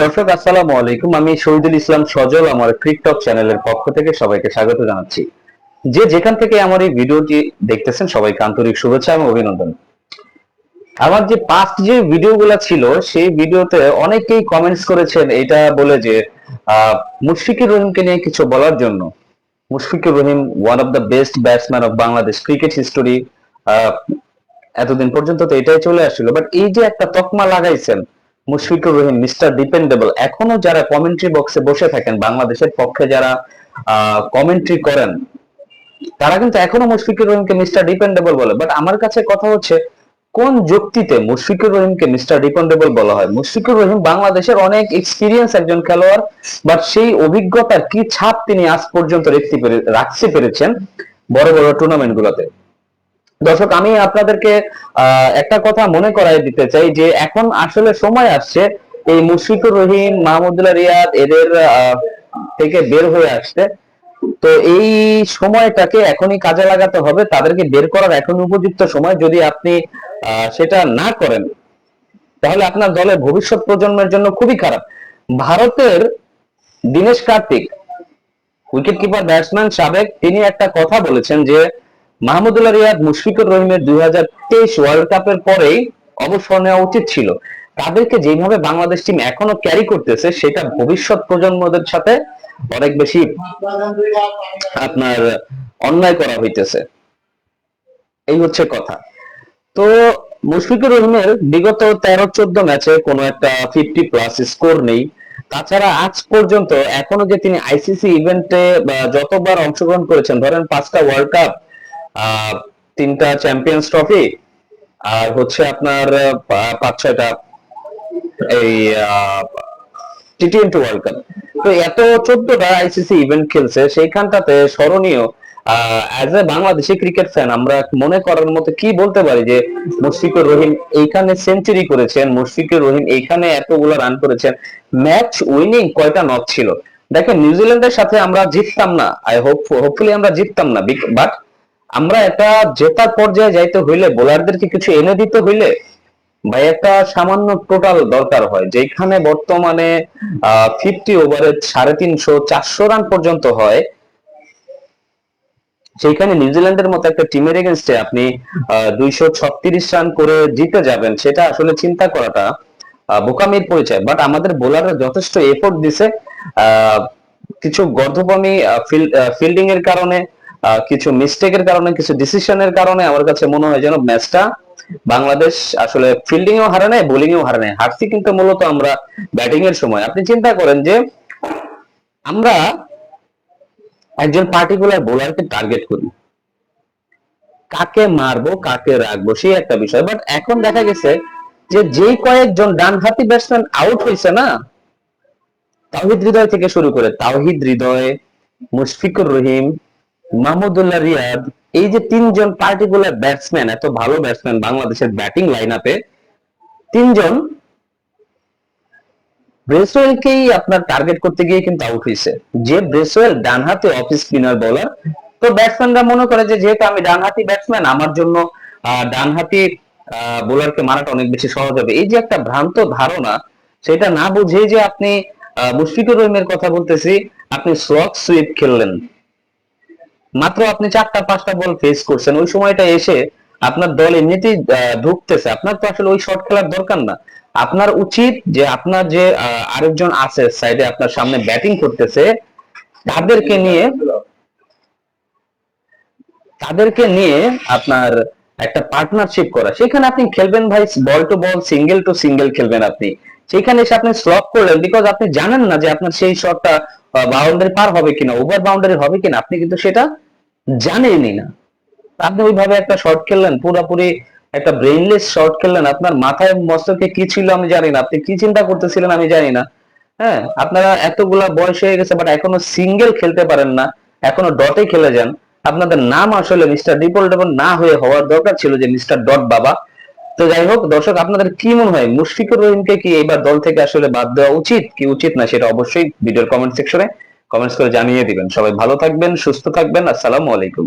দর্শক, আসসালামু আলাইকুম। আমি শহীদুল ইসলাম সজল, আমার ক্রিকটক চ্যানেলের পক্ষ থেকে সবাইকে স্বাগত জানাচ্ছি। যে যেখান থেকে আমার এই ভিডিওটি দেখতেছেন, সবাইকে আন্তরিক শুভেচ্ছা এবং অভিনন্দন। আমার যে পাস্ট যে ভিডিওগুলো ছিল, সেই ভিডিওতে অনেকেই কমেন্টস করেছেন এটা বলে যে মুশফিকুর রহিমকে নিয়ে কিছু বলার জন্য। Mushfiqur Rahim one of the best batsman of Bangladesh cricket history এতদিন পর্যন্ত তো এটাই চলে আসছিল। বাট এই যে একটা তকমা লাগাইছেন মুশফিকুর রহিম, মিস্টার ডিপেন্ডেবল। এখনও যারা কমেন্ট্রি বক্সে বসে থাকেন, বাংলাদেশের পক্ষে যারা কমেন্ট্রি করেন, তারা কিন্তু এখনও মুশফিকুর রহিমকে মিস্টার ডিপেন্ডেবল বলে। বাট আমার কাছে কথা হচ্ছে, কোন যুক্তিতে মুশফিকুর রহিমকে মিস্টার ডিপেন্ডেবল বলা হয়? মুশফিকুর রহিম বাংলাদেশের অনেক এক্সপিরিয়েন্স একজন খেলোয়াড় বাট সেই অভিজ্ঞতার কি ছাপ তিনি আজ পর্যন্ত রাখতে পেরে, রাখতে পেরেছেন বড় বড় টুর্নামেন্ট গুলোতে? দর্শক, আমি আপনাদেরকে একটা কথা মনে করাই দিতে চাই যে এখন আসলে সময় আসছে এই মুশফিকুর রহিম, মাহমুদুল্লাহ রিয়াদ এদের থেকে বের হয়ে আসতে। তো এই সময়টাকে এখনই কাজে লাগাতে হবে, তাদেরকে বের করার এখন উপযুক্ত সময় যদি আপনি সেটা না করেন। তাহলে আপনার দলের ভবিষ্যৎ প্রজন্মের জন্য খুবই খারাপ। ভারতের Dinesh Karthik wicket keeper batsman সাবেক, তিনি একটা কথা বলেছেন যে মাহমুদুল্লাহ রিয়াদ মুশফিকুর রহিমের দুই হাজার তেইশ ওয়ার্ল্ড কাপের পরেই অবসর নেওয়া উচিত ছিল। তাদেরকে যেভাবে বাংলাদেশ টিম এখনও ক্যারি করতেছে, সেটা ভবিষ্যৎ প্রজন্মদের সাথে অনেক বেশি, আপনার, অন্যায় করা হইতেছে। এই হচ্ছে কথা। তো মুশফিকুর রহিমের বিগত তেরো চোদ্দ ম্যাচে কোনো একটা ফিফটি প্লাস স্কোর নেই। তাছাড়া আজ পর্যন্ত এখনও যে তিনি আইসিসি ইভেন্টে যতবার অংশগ্রহণ করেছেন, ধরেন পাঁচটা ওয়ার্ল্ড কাপ তিনটা চ্যাম্পিয়ন্স ট্রফি আর হচ্ছে আপনার পাঁচ ছয়টা এই টি টোয়েন্টি ওয়ার্ল্ড কাপ তো এত চোদ্দটা আইসিসি ইভেন্ট খেলছে, সেইখানটাতে স্মরণীয় as a Bangladeshi cricket fan আমরা মনে করার মতো কি বলতে পারি যে মুশফিকুর রহিম এইখানে সেঞ্চুরি করেছেন, মুশফিকুর রহিম এইখানে এতগুলো রান করেছেন ম্যাচ উইনিং কয়টা নক ছিল? দেখেন নিউজিল্যান্ডের সাথে আমরা জিততাম না আই হোপ হোপফুলি আমরা জিততাম না বাট আমরা একটা জেতার পর্যায়ে যাইতে হইলে বোলারদেরকে কিছু এনে দিতে হইলে ভাই একটা সামান্য টোটাল দরকার হয়। যেখানে বর্তমানে ফিফটি ওভারে সাড়ে তিনশো, চারশো রান পর্যন্ত হয়। সেইখানে নিউজিল্যান্ডের মতো একটা টিমের এগেনস্টে আপনি দুইশো ছত্রিশ রান করে জিতে যাবেন, সেটা আসলে চিন্তা করাটা বোকামির পরিচয়। বাট আমাদের বোলাররা যথেষ্ট এফোর্ট দিছে কিছু গর্ধপমি ফিল্ডিং এর কারণে কিছু মিস্টেকের কারণে, কিছু ডিসিশনের কারণে আমার কাছে মনে হয় যেন ম্যাচটা বাংলাদেশ আসলে ফিল্ডিং এও হারে নেয় বোলিং এও হারে নেয়। হারছি কিন্তু মূলত আমরা ব্যাটিং এর সময়। আপনি চিন্তা করেন যে আমরা একজন পার্টিকুলার বোলারকে টার্গেট করি। কাকে মারবো, কাকে রাখব, সেই একটা বিষয়। বাট এখন দেখা গেছে যে যেই কয়েকজন ডানহাতি ব্যাটসম্যান আউট হয়েছে না, তাওহিদ হৃদয় থেকে শুরু করে তাওহিদ হৃদয়, মুশফিকুর রহিম মাহমুদুল্লাহ রিয়াদ এই যে তিনজন পার্টিকুলার ব্যাটসম্যান এত ভালো ব্যাটসম্যান বাংলাদেশের ব্যাটিং লাইন আপে তিনজন ব্রেসওয়েলকেই আপনার টার্গেট করতে গিয়ে কিন্তু আউট হয়েছে। যে ব্রেসওয়েল ডানহাতে অফ স্পিনার বোলার তো ব্যাটসম্যানরা মনে করে যে যেহেতু আমি ডানহাতি ব্যাটসম্যান আমার জন্য আহ, ডানহাতি বোলারকে মারাটা অনেক বেশি সহজ হবে। এই যে একটা ভ্রান্ত ধারণা সেটা না বুঝে যে আপনি মুশফিকুর রহিমের কথা বলতেছি আপনি স্লক সুইপ খেললেন। মাত্র আপনি চারটা, পাঁচটা বল ফেস করছেন, ওই সময়টা এসে আপনার দল এমনিতেই ঢুকতেছে। আপনার তো আসলে ওই শট খেলার দরকার না। আপনার উচিত যে আপনার যে আরেকজন আছে সাইডে আপনার সামনে ব্যাটিং করতেছে, তাদেরকে নিয়ে তাদেরকে নিয়ে আপনার একটা পার্টনারশিপ করা। সেখানে আপনি খেলবেন ভাই ball to ball single to single খেলবেন আপনি। সেখানে এসে আপনি স্লপ করলেন বিকজ আপনি জানেন না যে আপনার সেই শটটা বাউন্ডারি পার হবে কিনা ওভার বাউন্ডারি হবে কিনা। আপনি কিন্তু সেটা জানেনই না। আপনি ওইভাবে একটা শর্ট খেললেন, পুরোপুরি একটা ব্রেইনলেস শর্ট খেললেন, আপনার মাথায় মস্তকে কি ছিল আমি জানি না। আপনি কি চিন্তা করতেছিলেন আমি জানি না। হ্যাঁ আপনারা এতগুলা বয়স হয়ে গেছে বাট এখনও সিঙ্গেল খেলতে পারেন না, এখনও ডটে খেলে যান। আপনাদের নাম আসলে মিস্টার ডিপল ডেবল না হয়ে হওয়ার দরকার ছিল যে মিস্টার ডট বাবা। তো যাই হোক, দর্শক, আপনাদের কি মনে হয়, মুশফিকুর রহিমকে কি এইবার দল থেকে আসলে বাদ দেওয়া উচিত, কি উচিত না সেটা অবশ্যই ভিডিওর কমেন্ট সেকশনে কমেন্টস করে জানিয়ে দিবেন। সবাই ভালো থাকবেন সুস্থ থাকবেন। আসসালামু আলাইকুম।